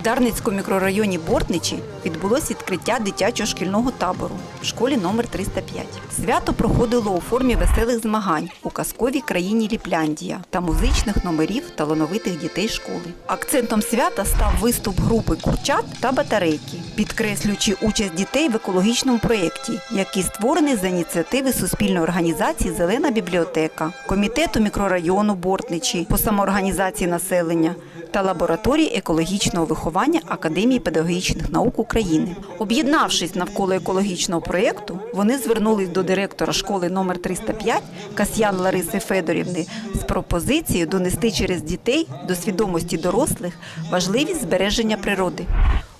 В Дарницькому мікрорайоні Бортничі відбулось відкриття дитячого шкільного табору в школі номер 305. Свято проходило у формі веселих змагань у казковій країні Ліпляндія та музичних номерів талановитих дітей школи. Акцентом свята став виступ групи курчат та батарейки, підкреслюючи участь дітей в екологічному проєкті, який створений за ініціативи суспільної організації Зелена бібліотека, комітету мікрорайону Бортничі по самоорганізації населення та лабораторії екологічного виховання Академії педагогічних наук України. Об'єднавшись навколо екологічного проєкту, вони звернулись до директора школи номер 305 Касьян Лариси Федорівни з пропозицією донести через дітей до свідомості дорослих важливість збереження природи.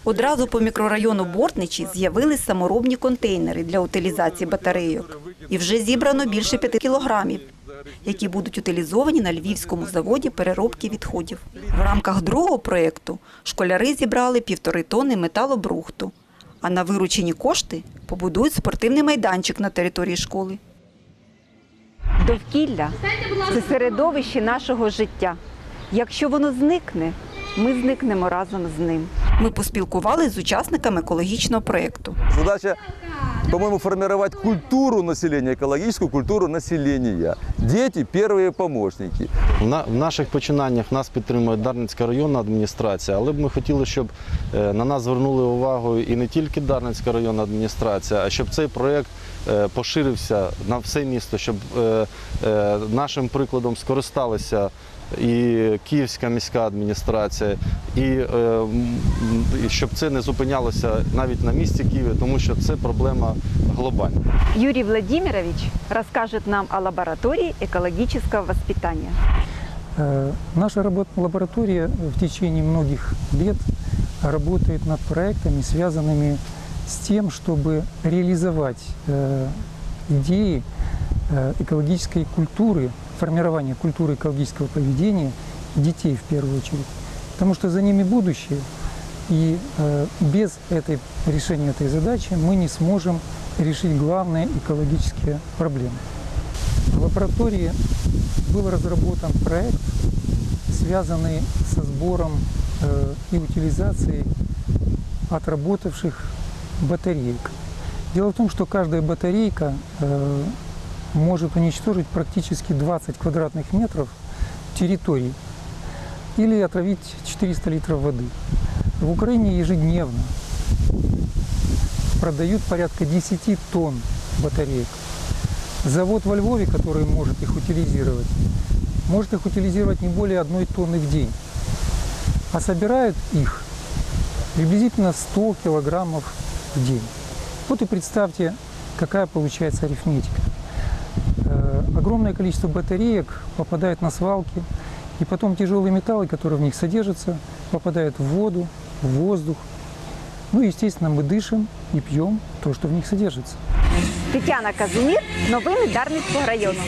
Одразу по мікрорайону Бортничі з'явились саморобні контейнери для утилізації батарейок. І вже зібрано більше 5 кілограмів, які будуть утилізовані на Львівському заводі переробки відходів. В рамках другого проєкту школяри зібрали півтори тонни металобрухту, а на виручені кошти побудують спортивний майданчик на території школи. Довкілля це середовище нашого життя. Якщо воно зникне, ми зникнемо разом з ним. Ми поспілкувалися з учасниками екологічного проєкту. Задача, по-моему, формировать культуру населения, экологическую культуру населения. Дети – первые помощники. В на- в наших починаннях нас підтримує Дарницька районна адміністрація, але б ми хотіли, щоб е, на нас звернули увагу і не тільки Дарницька районна адміністрація, а щоб цей проєкт е, поширився на все місто, щоб е, нашим прикладом скористалися і Київська міська адміністрація, і, і щоб це не зупинялося навіть на місці Києві, тому що це проблема глобальна. Юрий Владимирович расскажет нам о лаборатории экологического воспитания. Э, Наша лаборатория в течение многих лет работает над проектами, связанными с тем, чтобы реализовать э, идеи э, экологической культуры, формирования культуры экологического поведения детей в первую очередь. Потому что за ними будущее, и э, без этой, решения этой задачи мы не сможем решить главные экологические проблемы. В лаборатории был разработан проект, связанный со сбором э, и утилизацией отработавших батареек. Дело в том, что каждая батарейка э, может уничтожить практически 20 квадратных метров территории или отравить 400 литров воды. В Украине ежедневно продают порядка 10 тонн батареек. Завод во Львове, который может их утилизировать, может их утилизировать не более одной тонны в день. А собирают их приблизительно 100 килограммов в день. Вот и представьте, какая получается арифметика. Э, Огромное количество батареек попадает на свалки, и потом тяжелые металлы, которые в них содержатся, попадают в воду, воздух. Ну и, естественно, мы дышим и пьем то, что в них содержится. Тетяна Казимір, новини Дарницького району.